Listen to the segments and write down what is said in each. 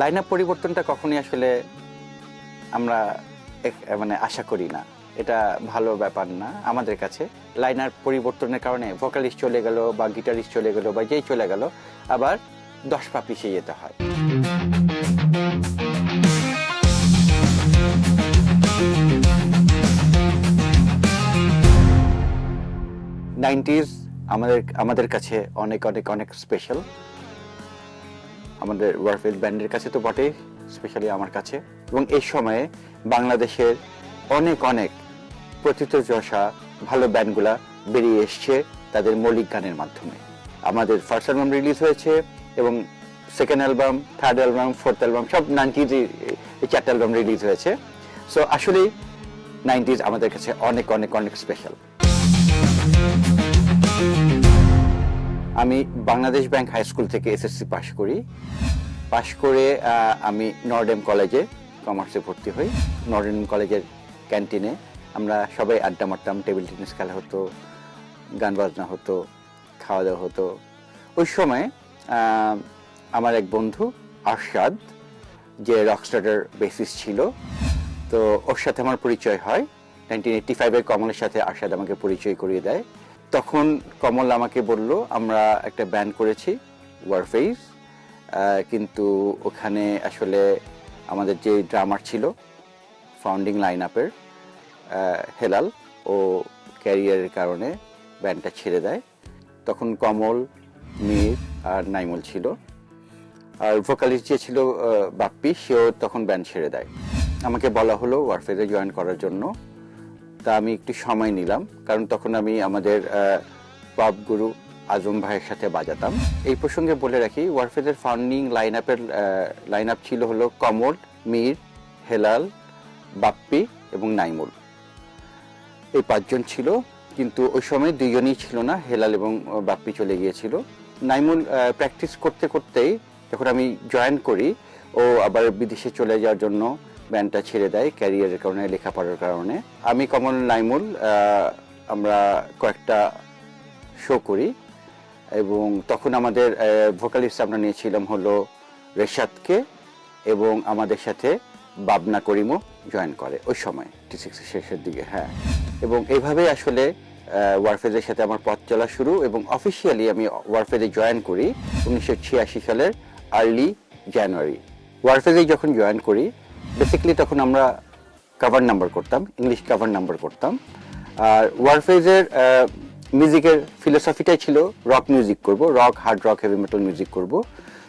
Line up পরিবর্তনটা কখনোই আসলে আমরা মানে আশা করি না। এটা ভালো ব্যাপার না আমাদের কাছে। লাইনার পরিবর্তনের কারণে ভোকালিস্ট চলে গেল বা গিটারিস্ট চলে গেল বা যেই চলে গেল, আবার দশ পা পিছিয়ে যেতে হয়। নাইনটিজ আমাদের আমাদের কাছে অনেক অনেক অনেক স্পেশাল আমাদের ওয়ারফেল ব্যান্ডের কাছে তো বটেই স্পেশালি আমার কাছে। এবং এই সময়ে বাংলাদেশের অনেক অনেক প্রথিতযশা ভালো ব্যান্ডগুলা বেরিয়ে এসছে তাদের মৌলিক গানের মাধ্যমে। আমাদের ফার্স্ট অ্যালবাম রিলিজ হয়েছে এবং second album third album fourth album সব নাইনটিজ চারটে অ্যালবাম রিলিজ হয়েছে। সো আসলেই নাইনটিজ আমাদের কাছে অনেক অনেক অনেক স্পেশাল আমি বাংলাদেশ ব্যাংক হাই স্কুল থেকে এসএসসি পাশ করি। পাশ করে আমি নর্ডেম কলেজে কমার্সে ভর্তি হই। নর্ডেম কলেজের ক্যান্টিনে আমরা সবাই আড্ডা মারতাম, টেবিল টেনিস খেলা হতো, গান বাজনা হতো, খাওয়া দাওয়া হতো। ওই সময় আমার এক বন্ধু আরশাদ, যে রকস্টারের বেসিস ছিল, তো ওর সাথে আমার পরিচয় হয়। নাইনটিন এইটটি ফাইভের কমলের সাথে আরশাদ আমাকে পরিচয় করিয়ে দেয়। তখন কমল আমাকে বলল, আমরা একটা ব্যান্ড করেছি ওয়ারফেস কিন্তু ওখানে আসলে আমাদের যে ড্রামার ছিল ফাউন্ডিং লাইন আপের হেলাল, ও ক্যারিয়ারের কারণে ব্যান্ডটা ছেড়ে দেয়। তখন কমল, মীর আর নাইমল ছিল। আর ভোকালিস্ট যে ছিল বাপ্পি, সেও তখন ব্যান্ড ছেড়ে দেয়। আমাকে বলা হলো ওয়ারফেজে জয়েন করার জন্য তা আমি একটু সময় নিলাম, কারণ তখন আমি আমাদের পপ গুরু আজম ভাইয়ের সাথে বাজাতাম। এই প্রসঙ্গে বলে রাখি, ওয়ারফেজের ফাউন্ডিং লাইন আপের লাইন আপ ছিল হলো কমল, মীর, হেলাল, বাপ্পি এবং নাইমুল। এই পাঁচজন ছিল, কিন্তু ওই সময় দুইজনই ছিল না, হেলাল এবং বাপ্পি চলে গিয়েছিল। নাইমুল প্র্যাকটিস করতে করতেই যখন আমি জয়েন করি, ও আবার বিদেশে চলে যাওয়ার জন্য ব্যান্ডটা ছেড়ে দেয় ক্যারিয়ারের কারণে, লেখাপড়ার কারণে। আমি কমল নাইমুল আমরা কয়েকটা শো করি। এবং তখন আমাদের ভোকালিস্ট আমরা নিয়েছিলাম হলো রেশাদকে এবং আমাদের সাথে বাবনা করিমও জয়েন করে ওই সময় টি সিক্সের শেষের দিকে হ্যাঁ। এবং এইভাবেই আসলে ওয়ারফেজের সাথে আমার পথ চলা শুরু এবং অফিসিয়ালি আমি ওয়ারফেজে জয়েন করি উনিশশো ছিয়াশি সালের আর্লি জানুয়ারি ওয়ারফেজে যখন জয়েন করি বেসিক্যালি তখন আমরা কভার নাম্বার করতাম ইংলিশ কভার নাম্বার করতাম। আর ওয়ারফেজের মিউজিকের ফিলোসফিটাই ছিল রক মিউজিক করব rock hard rock heavy metal music করব।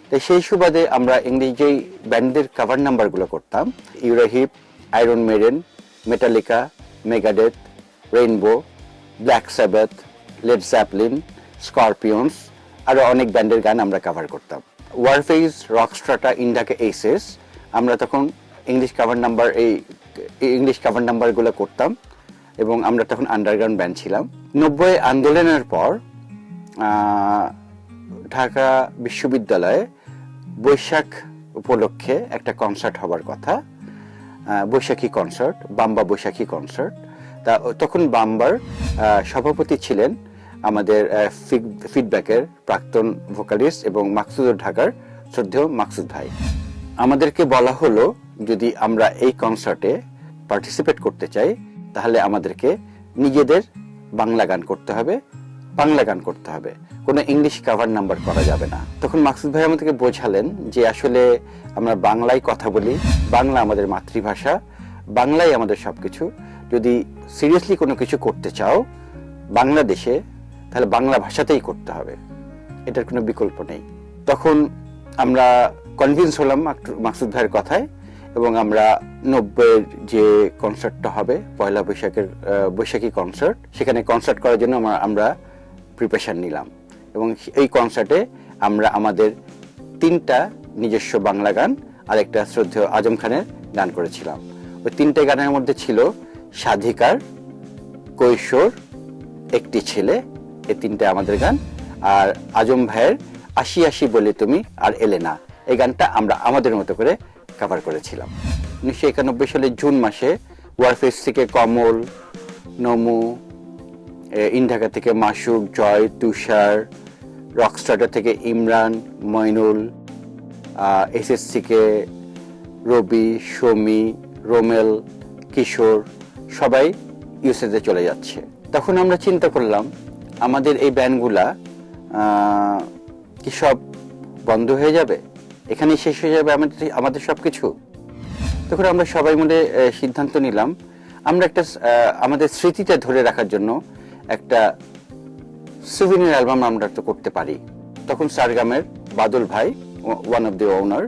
তাই সেই সুবাদে আমরা ইংরেজি যেই ব্যান্ডের কভার নাম্বারগুলো করতাম। Uriah Heep Iron Maiden Metallica Megadeth Rainbow Black Sabbath Led Zeppelin Scorpions আরও অনেক ব্যান্ডের গান আমরা কভার করতাম। ওয়ারফেজ রকস্ট্রাটা ইন্ডাকে এইসেস আমরা তখন ইংলিশ কভার নাম্বার এই ইংলিশ কাভার নাম্বারগুলো করতাম এবং আমরা তখন আন্ডারগ্রাউন্ড ব্যান্ড ছিলাম। নব্বই আন্দোলনের পর ঢাকা বিশ্ববিদ্যালয়ে বৈশাখ উপলক্ষে একটা কনসার্ট হবার কথা। বৈশাখী কনসার্ট বাম্বা বৈশাখী কনসার্ট তা তখন বাম্বার সভাপতি ছিলেন আমাদের ফিডব্যাকের প্রাক্তন ভোকালিস্ট এবং মাকসুদুর ঢাকার শ্রদ্ধেয় মাকসুদ ভাই। আমাদেরকে বলা হলো যদি আমরা এই কনসার্টে পার্টিসিপেট করতে চাই, তাহলে আমাদেরকে নিজেদের বাংলা গান করতে হবে, বাংলা গান করতে হবে। কোনো ইংলিশ কাভার নাম্বার করা যাবে না। তখন মাকসুদ ভাই আমাদেরকে বোঝালেন যে আসলে আমরা বাংলায় কথা বলি, বাংলা আমাদের মাতৃভাষা বাংলাই আমাদের সবকিছু। যদি সিরিয়াসলি কোনো কিছু করতে চাও বাংলাদেশে, তাহলে বাংলা ভাষাতেই করতে হবে। এটার কোনো বিকল্প নেই। তখন আমরা কনভিন্স হলাম মাকসুদ ভাইয়ের কথায় এবং আমরা নব্বইয়ের যে কনসার্টটা হবে, পয়লা বৈশাখের বৈশাখী কনসার্ট সেখানে কনসার্ট করার জন্য আমরা আমরা প্রিপারেশন নিলাম। এবং এই কনসার্টে আমরা আমাদের তিনটা নিজস্ব বাংলা গান আর একটা শ্রদ্ধেয় আজম খানের গান করেছিলাম। ওই তিনটে গানের মধ্যে ছিল স্বাধিকার কৈশোর, একটি ছেলে এই তিনটে আমাদের গান। আর আজম ভাইয়ের আশি আশি বলে তুমি আর এলে না এই গানটা আমরা আমাদের মতো করে করেছিলাম। উনিশশো একানব্বই সালের জুন মাসে ওয়ারফেস থেকে কমল নমু এ, ইনঢাকা থেকে মাসুক জয় তুষার রকস্টার্টার থেকে ইমরান মইনুল এসএসসিকে রবি সমি রোমেল কিশোর সবাই ইউএসএতে চলে যাচ্ছে। তখন আমরা চিন্তা করলাম আমাদের এই ব্যান্ডগুলা কি সব বন্ধ হয়ে যাবে? এখানেই শেষ হয়ে যাবে আমাদের আমাদের সব কিছু তখন আমরা সবাই মিলে সিদ্ধান্ত নিলাম। আমরা একটা আমাদের স্মৃতিটা ধরে রাখার জন্য একটা সুভিনিয়ার অ্যালবাম আমরা তো করতে পারি। তখন সারগামের বাদল ভাই ওয়ান অফ দি ওনার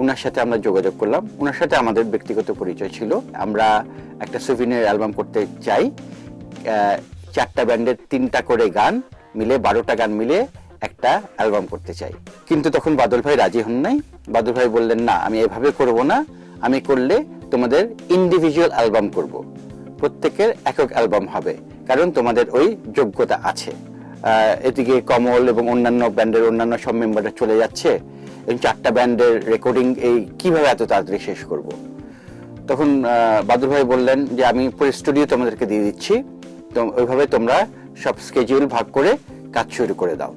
ওনার সাথে আমরা যোগাযোগ করলাম। ওনার সাথে আমাদের ব্যক্তিগত পরিচয় ছিল। আমরা একটা সুভিনিয়ার অ্যালবাম করতে চাই। চারটা ব্যান্ডের তিনটা করে গান মিলে, বারোটা গান মিলে একটা অ্যালবাম করতে চাই। কিন্তু তখন বাদল ভাই রাজি হন নাই। বাদল ভাই বললেন, না, আমি এভাবে করব না। আমি করলে তোমাদের ইন্ডিভিজুয়াল অ্যালবাম করব। প্রত্যেকের একক অ্যালবাম হবে, কারণ তোমাদের ওই যোগ্যতা আছে। এদিকে কমল এবং অন্যান্য ব্যান্ডের অন্যান্য সব মেম্বাররা চলে যাচ্ছে। এবং চারটা ব্যান্ডের রেকর্ডিং এই কীভাবে এত তাড়াতাড়ি শেষ করব? তখন বাদুর ভাই বললেন যে, আমি পুরো স্টুডিও তোমাদেরকে দিয়ে দিচ্ছি। তো, ওইভাবে তোমরা সব স্কেজিউল ভাগ করে কাজ শুরু করে দাও।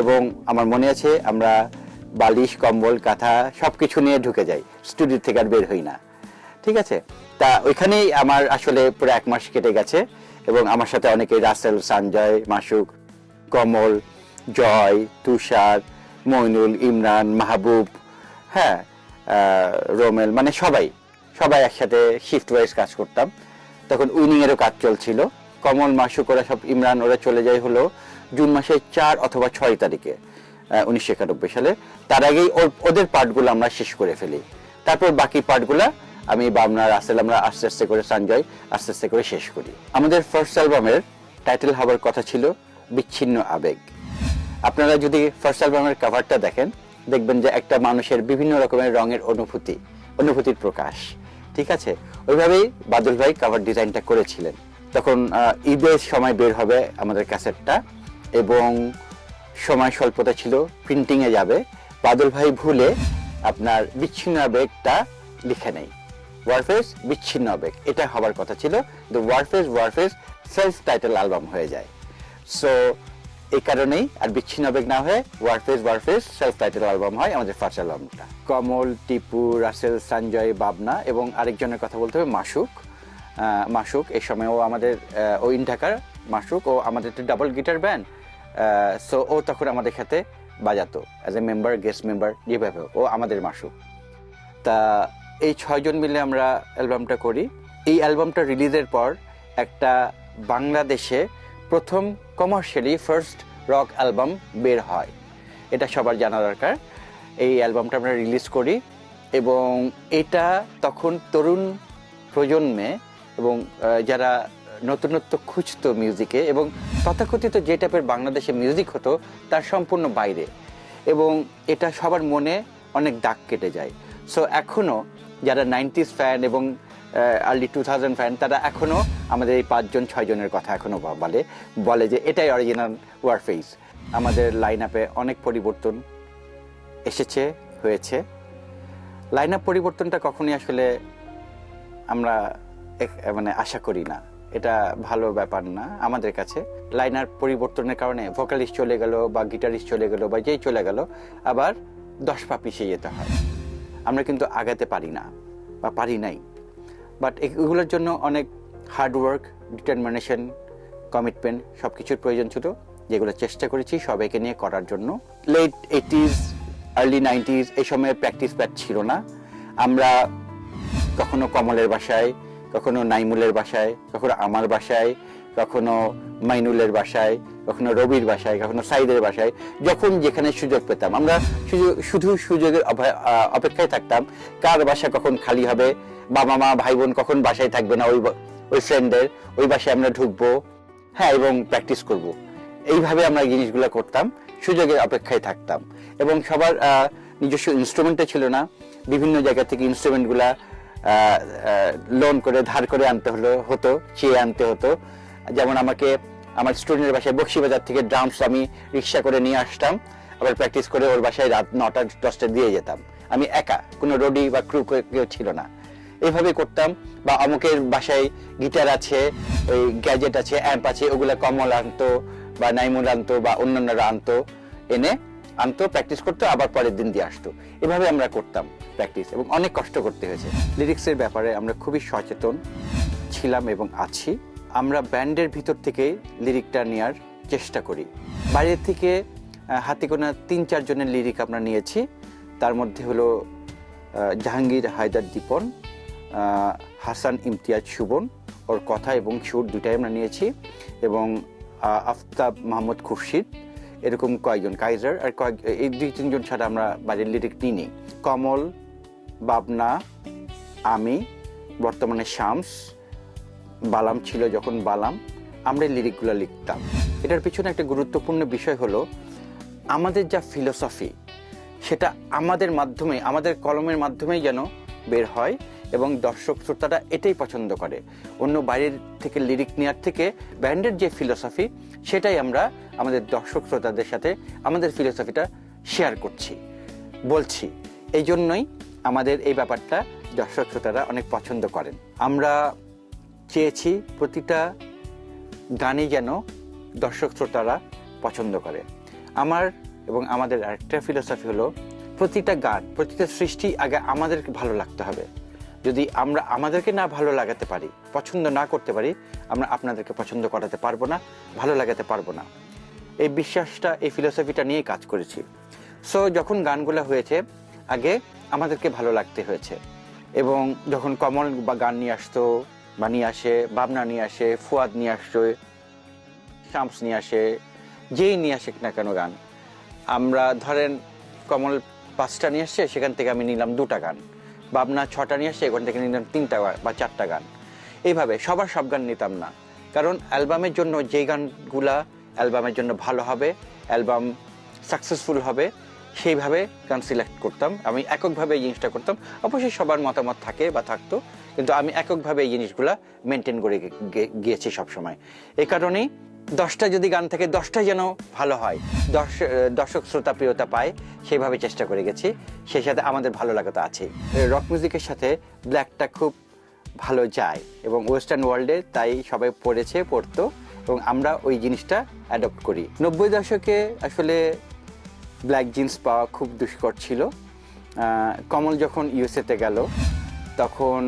এবং আমার মনে আছে আমরা বালিশ, কম্বল, কাঁথা সব কিছু নিয়ে ঢুকে যাই। স্টুডিও থেকে আর বের হই না। ঠিক আছে? তা ওইখানেই আমার আসলে পুরো এক মাস কেটে গেছে এবং আমার সাথে অনেকেই রাসেল, সঞ্জয়, মাসুক, কমল, জয়, তুষার, মইনুল, ইমরান, মাহবুব হ্যাঁ রোমেল মানে সবাই সবাই একসাথে শিফট ওয়াইজ কাজ করতাম। তখন উইনিংয়েরও কাজ চলছিল। কমল, মাসুক ওরা সব, ইমরান ওরা চলে যায় হলো। জুন মাসের চার অথবা ছয় তারিখে উনিশশো একানব্বই সালে। তার আগেই ওদের পার্টগুলো আমরা শেষ করে ফেলি। তারপর বাকি পার্টগুলা আমি বা আপনার আসেল আমরা আস্তে আস্তে করে সঞ্জয় আস্তে আস্তে করে শেষ করি। আমাদের ফার্স্ট অ্যালবামের টাইটেল হবার কথা ছিল বিচ্ছিন্ন আবেগ। আপনারা যদি ফার্স্ট অ্যালবামের কাভারটা দেখেন, দেখবেন যে একটা মানুষের বিভিন্ন রকমের রঙের অনুভূতি, অনুভূতির প্রকাশ। ঠিক আছে? ওইভাবেই বাদল ভাই কাভার ডিজাইনটা করেছিলেন। তখন ঈদের সময় বের হবে আমাদের ক্যাসেটটা এবং সময় স্বল্পতা ছিল প্রিন্টিং এ যাবে। বাদল ভাই ভুলে আপনার বিচ্ছিন্ন আবেগটা লিখে নেই। ওয়ারফেস বিচ্ছিন্ন আবেগ এটা হবার কথা ছিল। The Warfaze Warfaze self title album হয়ে যায়। সো এই কারণেই আর বিচ্ছিন্ন আবেগ না হয়ে Warfaze Warfaze self title album হয় আমাদের ফার্স্ট অ্যালবামটা কমল, টিপু, রাসেল, সঞ্জয়, বাবনা এবং আরেকজনের কথা বলতে হবে, মাসুক। মাসুক এই সময় ও আমাদের ও ইন ঢাকার মাসুক ও আমাদের তো ডাবল গিটার ব্যান্ড সো ও তখন আমাদের সাথে বাজাতো as a member guest member যেভাবে ও আমাদের মাসুক তা এই ছয়জন মিলে আমরা অ্যালবামটা করি। এই অ্যালবামটা রিলিজের পর একটা বাংলাদেশে প্রথম কমার্শিয়ালি ফার্স্ট রক অ্যালবাম বের হয়। এটা সবার জানা দরকার। এই অ্যালবামটা আমরা রিলিজ করি এবং এটা তখন তরুণ প্রজন্মে এবং যারা নতুনত্ব খুঁজতো মিউজিকে এবং তথাকথিত যে টাইপের বাংলাদেশে মিউজিক হতো, তার সম্পূর্ণ বাইরে এবং এটা সবার মনে অনেক দাগ কেটে যায়। সো এখনও যারা নাইনটিস ফ্যান এবং আর্লি টু থাউজেন্ড ফ্যান তারা এখনও আমাদের এই পাঁচজন, ছয়জনের কথা এখনও বলে। বলে যে এটাই অরিজিনাল ওয়ারফেস আমাদের লাইন আপে অনেক পরিবর্তন এসেছে, হয়েছে। লাইন আপ পরিবর্তনটা কখনই আসলে আমরা মানে আশা করি না। এটা ভালো ব্যাপার না আমাদের কাছে। লাইনার পরিবর্তনের কারণে ভোকালিস্ট চলে গেল বা গিটারিস্ট চলে গেল বা যেই চলে গেল, আবার দশ পা পিছিয়ে যেতে হয়। আমরা কিন্তু আগাতে পারি না বা পারি নাই। বাট এগুলোর জন্য অনেক হার্ডওয়ার্ক ডিটারমিনেশন কমিটমেন্ট সব কিছুর প্রয়োজন ছিল, যেগুলো চেষ্টা করেছি সবাইকে নিয়ে করার জন্য। লেট এইটিজ আর্লি নাইনটিজ এই সময় প্র্যাকটিস প্যাট ছিল না। আমরা কখনো কমলের বাসায় কখনো নাইমুলের বাসায়, কখনো আমার বাসায়, কখনো মাইনুলের বাসায়, কখনো রবির বাসায়, কখনো সাইদের বাসায়, যখন যেখানে সুযোগ পেতাম। আমরা শুধু- সুযোগের অপেক্ষায় থাকতাম, কার বাসা কখন খালি হবে, বাবা মা ভাই বোন কখন বাসায় থাকবে না, ওই ওই ফ্রেন্ডের ওই বাসায় আমরা ঢুকবো হ্যাঁ এবং প্র্যাকটিস করব। এইভাবে আমরা জিনিসগুলো করতাম, সুযোগের অপেক্ষায় থাকতাম। এবং সবার নিজস্ব ইনস্ট্রুমেন্টও ছিল না। বিভিন্ন জায়গা থেকে ইনস্ট্রুমেন্টগুলা লোন করে, ধার করে আনতে হলো, হতো, চেয়ে আনতে হতো। যেমন আমাকে, আমার স্টুডেন্টের বাসায় বক্সিবাজার থেকে ড্রামস আমি রিক্সা করে নিয়ে আসতাম। আবার প্র্যাকটিস করে ওর বাসায় রাত নটা দশটা দিয়ে যেতাম। আমি একা, কোনো রোডি বা ক্রু কেউ ছিল না। এইভাবে করতাম বা অমুকের বাসায় গিটার আছে, ওই গ্যাজেট আছে অ্যাম্প আছে, ওগুলো কমল আনতো বা নাইমুল আনতো বা অন্যান্যরা আনতো। এনে আনতো প্র্যাকটিস করতো, আবার পরের দিন দিয়ে আসতো। এভাবে আমরা করতাম প্র্যাকটিস এবং অনেক কষ্ট করতে হয়েছে। লিরিক্সের ব্যাপারে আমরা খুবই সচেতন ছিলাম এবং আছি। আমরা ব্যান্ডের ভিতর থেকে লিরিকটা নেওয়ার চেষ্টা করি। বাইরের থেকে হাতে গোনা তিন চারজনের লিরিক আমরা নিয়েছি। তার মধ্যে হলো জাহাঙ্গীর, হায়দার দীপন হাসান, ইমতিয়াজ, সুবন, ওর কথা এবং সুর দুটাই আমরা নিয়েছি এবং আফতাব মাহমুদ খুরশিদ এরকম কয়েকজন কাইজার আর কয়েক, এই দুই তিনজন ছাড়া আমরা বাড়ির লিরিক নিইনি। কমল, বাবনা, আমি, বর্তমানে শামস, বালাম ছিল যখন বালাম, আমরা এই লিরিকগুলো লিখতাম। এটার পিছনে একটা গুরুত্বপূর্ণ বিষয় হলো, আমাদের যা ফিলোসফি সেটা আমাদের মাধ্যমে, আমাদের কলমের মাধ্যমেই যেন বের হয় এবং দর্শক শ্রোতারা এটাই পছন্দ করে। অন্য বাইরের থেকে লিরিক নেওয়ার থেকে, ব্যান্ডের যে ফিলোসফি সেটাই আমরা আমাদের দর্শক শ্রোতাদের সাথে আমাদের ফিলোসফিটা শেয়ার করছি, বলছি। এই জন্যই আমাদের এই ব্যাপারটা দর্শক শ্রোতারা অনেক পছন্দ করেন। আমরা চেয়েছি প্রতিটা গানই যেন দর্শক শ্রোতারা পছন্দ করে। আমার এবং আমাদের আরেকটা ফিলোসফি হলো, প্রতিটা গান, প্রতিটা সৃষ্টি আগে আমাদেরকে ভালো লাগতে হবে। যদি আমরা আমাদেরকে না ভালো লাগাতে পারি, পছন্দ না করতে পারি, আমরা আপনাদেরকে পছন্দ করাতে পারব না, ভালো লাগাতে পারব না। এই বিশ্বাসটা, এই ফিলোসফিটা নিয়ে কাজ করেছি। সো যখন গানগুলো হয়েছে, আগে আমাদেরকে ভালো লাগতে হয়েছে। এবং যখন কমল বা গান নিয়ে আসতো, বা নিয়ে আসে, বাবনা নিয়ে আসে, ফুয়াদ নিয়ে আসতো, শামস নিয়ে আসে, যেই নিয়ে আসে না কেন গান, আমরা ধরেন কমল পাঁচটা নিয়ে আসছে, সেখান থেকে আমি নিলাম দুটা গান। বাবনা ছটা নিয়ে আসছে এখান থেকে নিতাম তিনটা বা চারটা গান। এইভাবে সবার সব গান নিতাম না। কারণ অ্যালবামের জন্য যেই গানগুলা অ্যালবামের জন্য ভালো হবে, অ্যালবাম সাকসেসফুল হবে, সেইভাবে গান সিলেক্ট করতাম। আমি এককভাবে এই জিনিসটা করতাম। অবশ্যই সবার মতামত থাকে বা থাকতো, কিন্তু আমি এককভাবে এই জিনিসগুলা মেনটেন করে গিয়েছি সবসময়। এই কারণেই দশটা যদি গান থাকে দশটাই যেন ভালো হয়। দশ দর্শক, শ্রোতা, প্রিয়তা পায়, সেইভাবে চেষ্টা করে গেছি। সেই সাথে আমাদের ভালো লাগা তো আছে রক মিউজিকের সাথে ব্ল্যাকটা খুব ভালো যায় এবং ওয়েস্টার্ন ওয়ার্ল্ডে তাই সবাই পড়েছে, পড়তো এবং আমরা ওই জিনিসটা অ্যাডপ্ট করি। নব্বই দশকে আসলে ব্ল্যাক জিন্স পাওয়া খুব দুষ্কর ছিল। কমল যখন ইউএসএতে গেল, তখন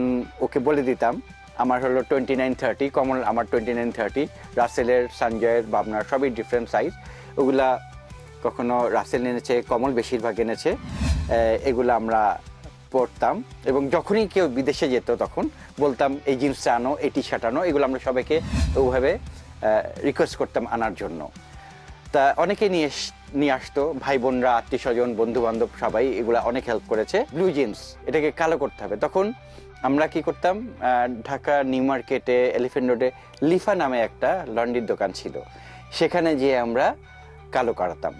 ওকে বলে দিতাম আমার হলো টোয়েন্টি নাইন থার্টি কমল আমার টোয়েন্টি নাইন থার্টি রাসেলের, সঞ্জয়ের, বাবনার, সবই ডিফারেন্ট সাইজ ওগুলা কখনো রাসেল এনেছে, কমল বেশিরভাগ এনেছে। এগুলো আমরা পরতাম। এবং যখনই কেউ বিদেশে যেত তখন বলতাম, এই জিন্সটা আনো, এই টি শার্ট আনো। এগুলো আমরা সবাইকে ওভাবে রিকোয়েস্ট করতাম আনার জন্য। তা অনেকে নিয়ে নিয়ে আসতো ভাই বোনরা আত্মীয় স্বজন বন্ধু বান্ধব সবাই এগুলো অনেক হেল্প করেছে। ব্লু জিন্স এটাকে কালো করতে হবে। তখন আমরা কি করতাম ঢাকা নিউ মার্কেটে, এলিফেন্ট রোডে, লিফা নামে একটা লন্ড্রির দোকান ছিল। সেখানে যেয়ে আমরা কালো করাতাম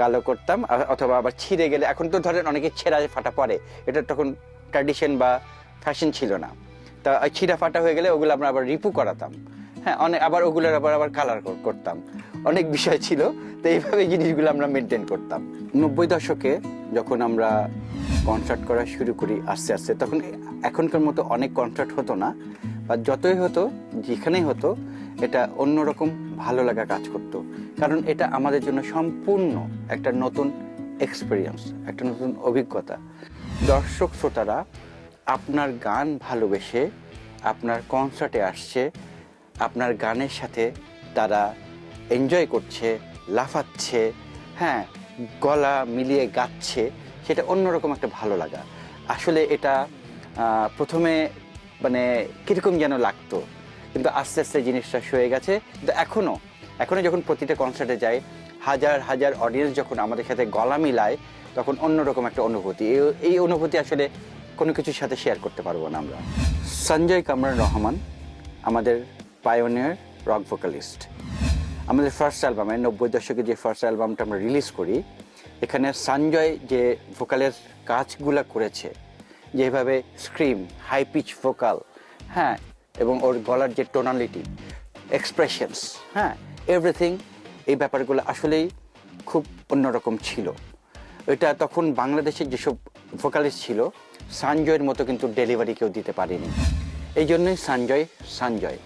কালো করতাম অথবা আবার ছিঁড়ে গেলে, এখন তো ধরেন অনেকে ছেঁড়া ফাটা পরে, এটা তখন ট্র্যাডিশন বা ফ্যাশন ছিল না। তা ছিঁড়া ফাটা হয়ে গেলে ওগুলো আমরা আবার রিপু করাতাম। হ্যাঁ অনেক, আবার ওগুলোর আবার আবার কালার করতাম। অনেক বিষয় ছিল, তো এইভাবে এই জিনিসগুলো আমরা মেনটেন করতাম। নব্বই দশকে যখন আমরা কনসার্ট করা শুরু করি আস্তে আস্তে, তখন এখনকার মতো অনেক কনসার্ট হতো না বা যতই হতো, যেখানেই হতো, এটা অন্যরকম ভালো লাগা কাজ করতো। কারণ এটা আমাদের জন্য সম্পূর্ণ একটা নতুন এক্সপিরিয়েন্স একটা নতুন অভিজ্ঞতা। দর্শক শ্রোতারা, আপনার গান ভালোবেসে আপনার কনসার্টে আসছে, আপনার গানের সাথে তারা এনজয় করছে, লাফাচ্ছে হ্যাঁ গলা মিলিয়ে গাচ্ছে, সেটা অন্যরকম একটা ভালো লাগা। আসলে এটা প্রথমে মানে কীরকম যেন লাগতো, কিন্তু আস্তে আস্তে জিনিসটা সয়ে গেছে। কিন্তু এখনও এখনও যখন প্রতিটা কনসার্টে যাই, হাজার হাজার অডিয়েন্স যখন আমাদের সাথে গলা মিলায়, তখন অন্যরকম একটা অনুভূতি। এই- অনুভূতি আসলে কোনো কিছুর সাথে শেয়ার করতে পারব না আমরা। সঞ্জয় কামরান রহমান, আমাদের পায়োনিয়ার রক ভোকালিস্ট আমাদের ফার্স্ট অ্যালবামে নব্বই দশকে যে ফার্স্ট অ্যালবামটা আমরা রিলিজ করি, এখানে সঞ্জয় যে ভোকালের কাজগুলো করেছে যেভাবে স্ক্রিম হাই পিচ ভোকাল হ্যাঁ এবং ওর গলার যে টোনালিটি এক্সপ্রেশনস হ্যাঁ এভরিথিং এই ব্যাপারগুলো আসলেই খুব অন্যরকম ছিল। এটা তখন বাংলাদেশের যেসব ভোকালিস্ট ছিল, সঞ্জয়ের মতো কিন্তু ডেলিভারি কেউ দিতে পারেনি। এই জন্যই সঞ্জয় সঞ্জয়।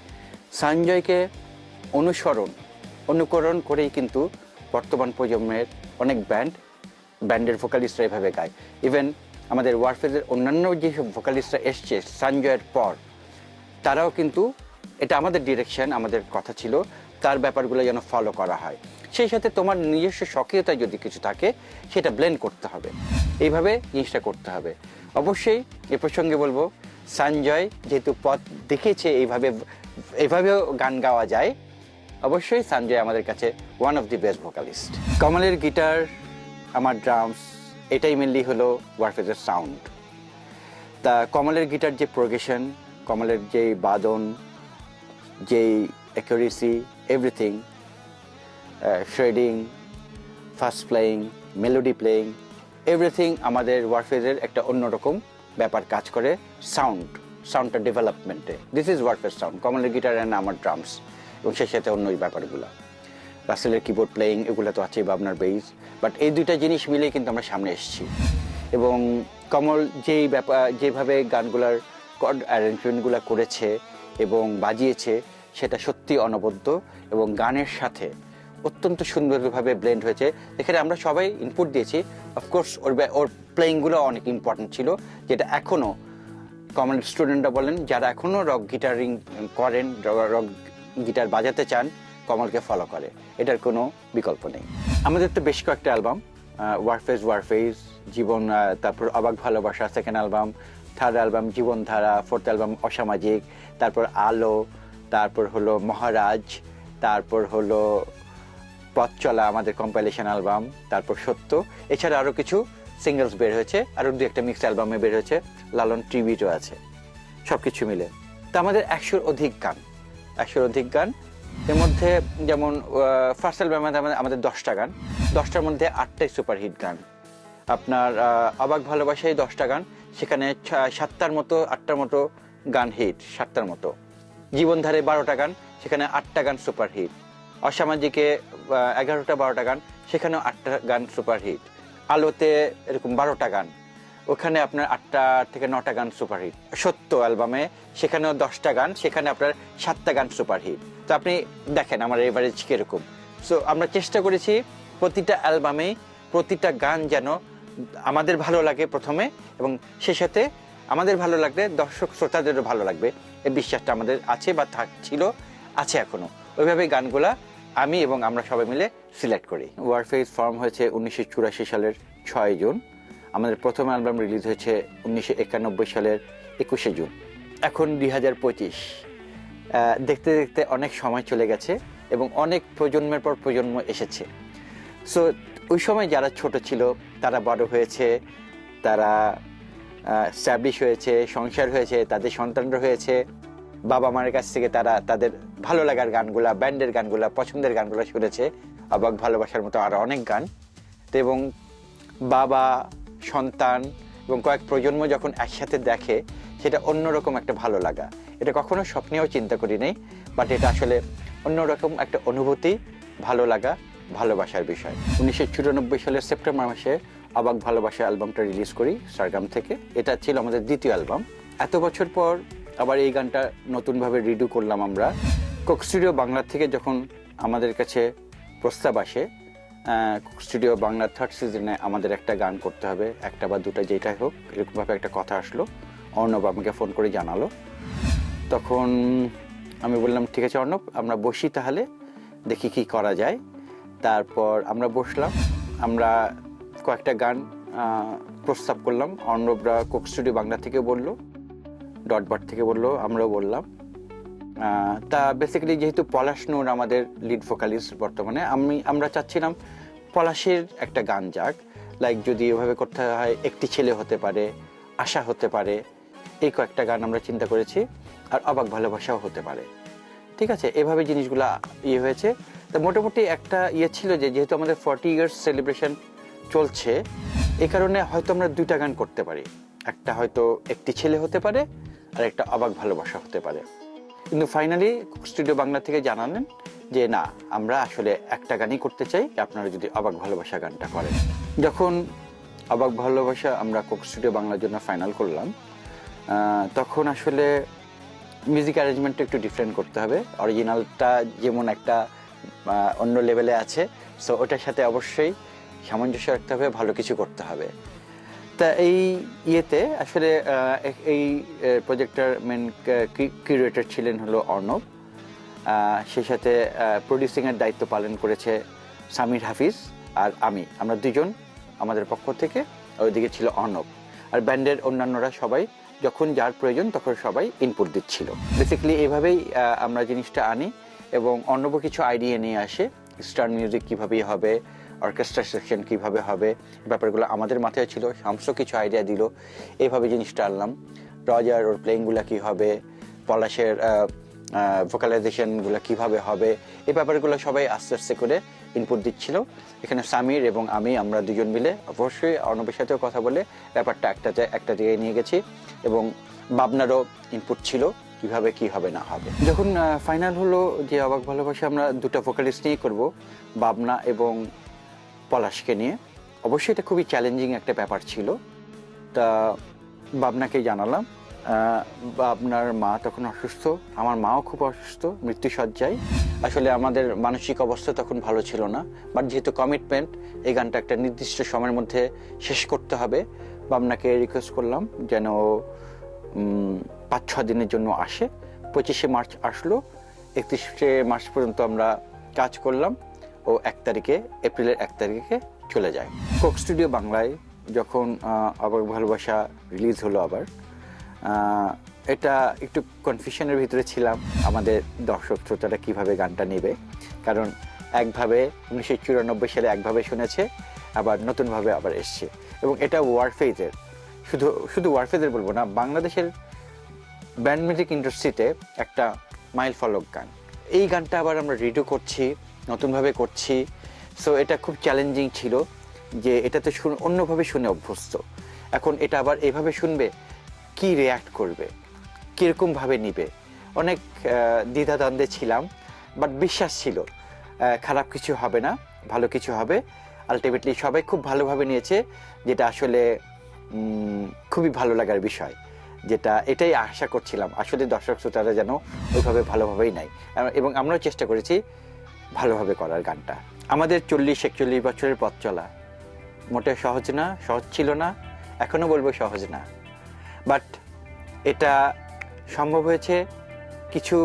সঞ্জয়কে অনুসরণ, অনুকরণ করেই কিন্তু বর্তমান প্রজন্মের অনেক ব্যান্ড ব্যান্ডের ভোকালিস্টরা এভাবে গায়। ইভেন আমাদের ওয়ারফেজের অন্যান্য যেসব ভোকালিস্টরা এসছে, সঞ্জয়ের পর, তারাও কিন্তু এটা আমাদের ডিরেকশন আমাদের কথা ছিল, তার ব্যাপারগুলো যেন ফলো করা হয়। সেই সাথে তোমার নিজস্ব স্বকীয়তা যদি কিছু থাকে, সেটা ব্লেন্ড করতে হবে। এইভাবে জিনিসটা করতে হবে। অবশ্যই এ প্রসঙ্গে বলব, সঞ্জয় যেহেতু পথ দেখেছে এইভাবে এভাবেও গান গাওয়া যায়, অবশ্যই সঞ্জয় আমাদের কাছে one of the best vocalist কমলের guitar আমার ড্রামস এটাই মেনলি হলো ওয়ারফেজের সাউন্ড তা কমলের গিটার যে প্রোগেশন কমলের যেই বাদন, যেই accuracy everything shredding fast playing melody playing everything আমাদের ওয়ারফেজের একটা অন্যরকম ব্যাপার কাজ করে সাউন্ড সাউন্ডটা ডেভেলপমেন্টে দিস ইজ ওয়ারফেজ সাউন্ড কমলের গিটার অ্যান্ড আমার ড্রামস এবং সেই সাথে অন্য ব্যাপারগুলো। রাসেলের কিবোর্ড প্লেয়িং এগুলো তো আছেই বা আপনার বেইস বাট এই দুইটা জিনিস মিলেই কিন্তু আমরা সামনে এসেছি। এবং কমল যেই ব্যাপার যেভাবে গানগুলার কর্ড অ্যারেঞ্জমেন্টগুলো করেছে এবং বাজিয়েছে, সেটা সত্যি অনবদ্য এবং গানের সাথে অত্যন্ত সুন্দরভাবে ব্লেন্ড হয়েছে। এখানে আমরা সবাই ইনপুট দিয়েছি। অফকোর্স ওর ওর প্লেয়িংগুলো অনেক ইম্পর্টেন্ট ছিল, যেটা এখনও কমন স্টুডেন্টরা বলেন, যারা এখনও রক গিটারিং করেন রক গিটার বাজাতে চান কমলকে ফলো করে। এটার কোনো বিকল্প নেই। আমাদের তো বেশ কয়েকটা অ্যালবাম ওয়ারফেজ ওয়ারফেজ জীবন তারপর অবাক ভালোবাসা সেকেন্ড অ্যালবাম থার্ড অ্যালবাম জীবনধারা ফোর্থ অ্যালবাম অসামাজিক, তারপর আলো, তারপর হলো মহারাজ, তারপর হলো পথ চলা আমাদের কম্পাইলেশন অ্যালবাম তারপর সত্য। এছাড়া আরও কিছু সিঙ্গেলস বের হয়েছে আরও দু একটা মিক্সড অ্যালবামে বের হয়েছে, লালন ট্রিবিটও আছে সব কিছু মিলে। তা আমাদের একশোর অধিক গান, একশোর অধিক গান এর মধ্যে যেমন ফার্স্ট অ্যালবামে আমাদের দশটা গান। দশটার মধ্যে আটটাই সুপারহিট গান। আপনার অবাক ভালোবাসায় দশটা গান। সেখানে সাতটার মতো, আটটার মতো গান হিট সাতটার মতো। জীবনধারে বারোটা গান, সেখানে আটটা গান সুপারহিট অসামাজিকে এগারোটা, বারোটা গান, সেখানেও আটটা গান সুপারহিট আলোতে এরকম বারোটা গান। ওখানে আপনার আটটা থেকে নটা গান সুপারহিট। সত্য অ্যালবামে সেখানেও দশটা গান, সেখানে আপনার সাতটা গান সুপারহিট। তো আপনি দেখেন আমার এভারেজ কীরকম। সো আমরা চেষ্টা করেছি প্রতিটা অ্যালবামে প্রতিটা গান যেন আমাদের ভালো লাগে প্রথমে এবং সে সাথে আমাদের ভালো লাগলে দর্শক শ্রোতাদেরও ভালো লাগবে। এই বিশ্বাসটা আমাদের আছে বা থাক ছিল, আছে এখনও ওইভাবে গানগুলা আমি এবং আমরা সবাই মিলে সিলেক্ট করি। ওয়ারফেজ ফর্ম হয়েছে উনিশশো চুরাশি সালের ছয় জুন। আমাদের প্রথম অ্যালবাম রিলিজ হয়েছে উনিশশো একানব্বই সালের একুশে জুন। এখন দুই হাজার পঁচিশ। দেখতে দেখতে অনেক সময় চলে গেছে এবং অনেক প্রজন্মের পর প্রজন্ম এসেছে। সো ওই সময় যারা ছোট ছিল, তারা বড় হয়েছে, তারা স্ট্যাবলিশ হয়েছে, সংসার হয়েছে, তাদের সন্তানরা হয়েছে, বাবা মায়ের কাছ থেকে তারা তাদের ভালো লাগার গানগুলা ব্যান্ডের গানগুলা, পছন্দের গানগুলো শুনেছে, অবাক ভালোবাসার মতো আরও অনেক গান। তো এবং বাবা সন্তান এবং কয়েক প্রজন্ম যখন একসাথে দেখে, সেটা অন্যরকম একটা ভালো লাগা। এটা কখনো স্বপ্নেও চিন্তা করি নাই বাট এটা আসলে অন্যরকম একটা অনুভূতি, ভালো লাগা, ভালোবাসার বিষয়। উনিশশো চুরানব্বই সালের সেপ্টেম্বর মাসে অবাক ভালোবাসা অ্যালবামটা রিলিজ করি, সারগাম থেকে। এটা ছিল আমাদের দ্বিতীয় অ্যালবাম। এত বছর পর আবার এই গানটা নতুনভাবে রিডু করলাম আমরা। কোক বাংলা থেকে যখন আমাদের কাছে প্রস্তাব আসে স্টুডিও বাংলা থার্ড সিজনে আমাদের একটা গান করতে হবে, একটা বা দুটা যেটাই হোক, এরকমভাবে একটা কথা আসলো। অর্ণব আমাকে ফোন করে জানালো। তখন আমি বললাম, ঠিক আছে অর্ণব, আমরা বসি তাহলে, দেখি কি করা যায়। তারপর আমরা বসলাম, আমরা কয়েকটা গান প্রস্তাব করলাম। অর্ণবরা কোক স্টুডিও বাংলা থেকে বলল ডটবাট থেকে বলল, আমরাও বললাম। তা বেসিক্যালি যেহেতু পলাশ নূর আমাদের লিড ভোকালিস্ট বর্তমানে, আমি, আমরা চাচ্ছিলাম পলাশের একটা গান যাক। লাইক যদি এভাবে করতে হয়, একটি ছেলে হতে পারে, আশা হতে পারে, এই কয়েকটা গান আমরা চিন্তা করেছি, আর অবাক ভালোবাসাও হতে পারে। ঠিক আছে, এভাবে জিনিসগুলো ইয়ে হয়েছে। তা মোটামুটি একটা ইয়ে ছিল যে, যেহেতু আমাদের ফর্টি ইয়ার্স সেলিব্রেশন চলছে, এই কারণে হয়তো আমরা দুইটা গান করতে পারি। একটা হয়তো একটি ছেলে হতে পারে, আর একটা অবাক ভালোবাসা হতে পারে। কিন্তু ফাইনালি স্টুডিও বাংলা থেকে জানালেন যে, না, আমরা আসলে একটা গানই করতে চাই, আপনারা যদি অবাক ভালোবাসা গানটা করেন। যখন অবাক ভালোবাসা আমরা কোক স্টুডিও বাংলার জন্য ফাইনাল করলাম তখন আসলে মিউজিক অ্যারেঞ্জমেন্টটা একটু ডিফারেন্ট করতে হবে। অরিজিনালটা যেমন একটা অন্য লেভেলে আছে সো ওটার সাথে অবশ্যই সামঞ্জস্য রাখতে হবে, ভালো কিছু করতে হবে। তা এই ইয়েতে আসলে এই প্রজেক্টটার মেন কিউরেটর ছিলেন হলো অর্ণব। সেই সাথে প্রডিউসিংয়ের দায়িত্ব পালন করেছে সামির হাফিজ আর আমি। আমরা দুজন আমাদের পক্ষ থেকে ওইদিকে ছিল অর্ণব। আর ব্যান্ডের অন্যান্যরা সবাই যখন যার প্রয়োজন তখন সবাই ইনপুট দিচ্ছিল। বেসিক্যালি এভাবেই আমরা জিনিসটা আনি এবং অর্ণব কিছু আইডিয়া নিয়ে আসে স্টার মিউজিক কীভাবে হবে অর্কেস্ট্রা সেকশন কীভাবে হবে, ব্যাপারগুলো আমাদের মাথায় ছিল শামসও কিছু আইডিয়া দিল। এইভাবে জিনিসটা আনলাম। রজার, ওর প্লেইংগুলো কী হবে, পলাশের ভোকালাইজেশনগুলো কীভাবে হবে, এই ব্যাপারগুলো সবাই আস্তে আস্তে করে ইনপুট দিচ্ছিল। এখানে সামির এবং আমি, আমরা দুজন মিলে অবশ্যই অর্ণবের সাথেও কথা বলে ব্যাপারটা একটা একটা জায়গায় নিয়ে গেছি এবং বাবনারও ইনপুট ছিল কীভাবে কি হবে না হবে। যখন ফাইনাল হলো যে অবাক ভালোবাসা আমরা দুটো ভোকালিস্ট নিয়ে করব, বাবনা এবং পলাশকে নিয়ে। অবশ্যই এটা খুবই চ্যালেঞ্জিং একটা ব্যাপার ছিল। তা বাবনাকে জানালাম আহ, বাবনার মা তখন অসুস্থ আমার মাও খুব অসুস্থ মৃত্যুসজ্জায়। আসলে আমাদের মানসিক অবস্থা তখন ভালো ছিল না বাট যেহেতু কমিটমেন্ট এই গানটা একটা নির্দিষ্ট সময়ের মধ্যে শেষ করতে হবে। বাবনাকে রিকোয়েস্ট করলাম যেন পাঁচ ছ দিনের জন্য আসে। পঁচিশে মার্চ আসলো একত্রিশে মার্চ পর্যন্ত আমরা কাজ করলাম। ও এক তারিখে, এপ্রিলের এক তারিখে চলে যায়। কোক স্টুডিও বাংলায় যখন আবার ভালোবাসা রিলিজ হলো আবার এটা একটু কনফিউশনের ভিতরে ছিলাম, আমাদের দর্শক শ্রোতারা কীভাবে গানটা নেবে। কারণ একভাবে উনিশশো চুরানব্বই সালে একভাবে শুনেছে, আবার নতুনভাবে আবার এসছে। এবং এটা ওয়ারফেজের শুধু শুধু ওয়ারফেজের বলব না, বাংলাদেশের ব্যান্ড মিউজিক ইন্ডাস্ট্রিতে একটা মাইল ফলক গান। এই গানটা আবার আমরা রিডু করছি নতুনভাবে করছি। সো এটা খুব চ্যালেঞ্জিং ছিল যে এটা তো শুন অন্যভাবে শুনে অভ্যস্ত। এখন এটা আবার এভাবে শুনবে, কি রিয়্যাক্ট করবে? কীরকমভাবে নিবে? অনেক দ্বিধাদ্বন্দ্বে ছিলাম বাট বিশ্বাস ছিল খারাপ কিছু হবে না, ভালো কিছু হবে। আলটিমেটলি সবাই খুব ভালোভাবে নিয়েছে যেটা আসলে খুবই ভালো লাগার বিষয়, যেটা এটাই আশা করছিলাম। আসলে দর্শক শ্রোতারা যেন ওইভাবে ভালোভাবেই নাই। এবং আমরাও চেষ্টা করেছি ভালোভাবে করার গানটা। আমাদের চল্লিশ, একচল্লিশ বছরের পথ চলা। মোটে সহজ না, সহজ ছিল না, এখনও বলব সহজ না। বাট এটা সম্ভব হয়েছে কিছু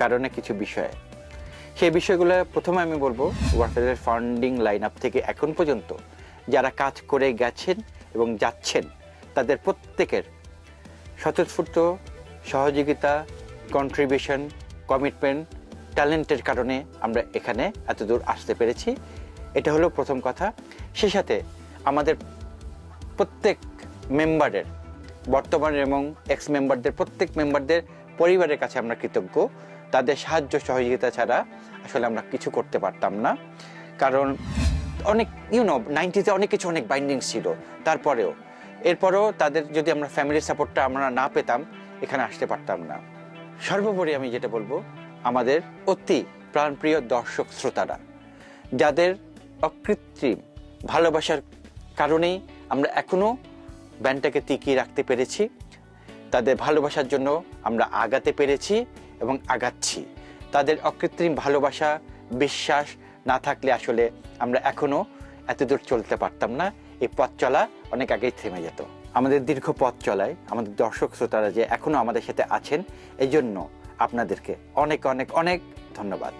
কারণে, কিছু বিষয়ে। সেই বিষয়গুলো প্রথমে আমি বলব ওয়ারফেয়ারের ফান্ডিং লাইন আপ থেকে এখন পর্যন্ত যারা কাজ করে গেছেন এবং যাচ্ছেন, তাদের প্রত্যেকের স্বতঃস্ফূর্ত সহযোগিতা কন্ট্রিবিউশন কমিটমেন্ট ট্যালেন্টের কারণে আমরা এখানে এত দূর আসতে পেরেছি। এটা হলো প্রথম কথা। সে সাথে আমাদের প্রত্যেক মেম্বারের, বর্তমান এবং এক্স মেম্বারদের প্রত্যেক মেম্বারদের পরিবারের কাছে আমরা কৃতজ্ঞ। তাদের সাহায্য সহযোগিতা ছাড়া আসলে আমরা কিছু করতে পারতাম না। কারণ অনেক ইউনো নাইনটিতে অনেক কিছু অনেক বাইন্ডিং ছিল। তারপরেও, এরপরেও তাদের যদি আমরা ফ্যামিলির সাপোর্টটা আমরা না পেতাম, এখানে আসতে পারতাম না। সর্বোপরি আমি যেটা বলব আমাদের অতি প্রাণপ্রিয় দর্শক শ্রোতারা, যাদের অকৃত্রিম ভালোবাসার কারণেই আমরা এখনও ব্যান্ডটাকে টিকিয়ে রাখতে পেরেছি, তাদের ভালোবাসার জন্য আমরা আগাতে পেরেছি এবং আগাচ্ছি। তাদের অকৃত্রিম ভালোবাসা, বিশ্বাস না থাকলে আসলে আমরা এখনও এতদূর চলতে পারতাম না। এই পথ চলা অনেক আগেই থেমে যেত। আমাদের দীর্ঘ পথ চলায় আমাদের দর্শক শ্রোতারা যে এখনও আমাদের সাথে আছেন এই জন্য আপনাদেরকে অনেক অনেক অনেক ধন্যবাদ।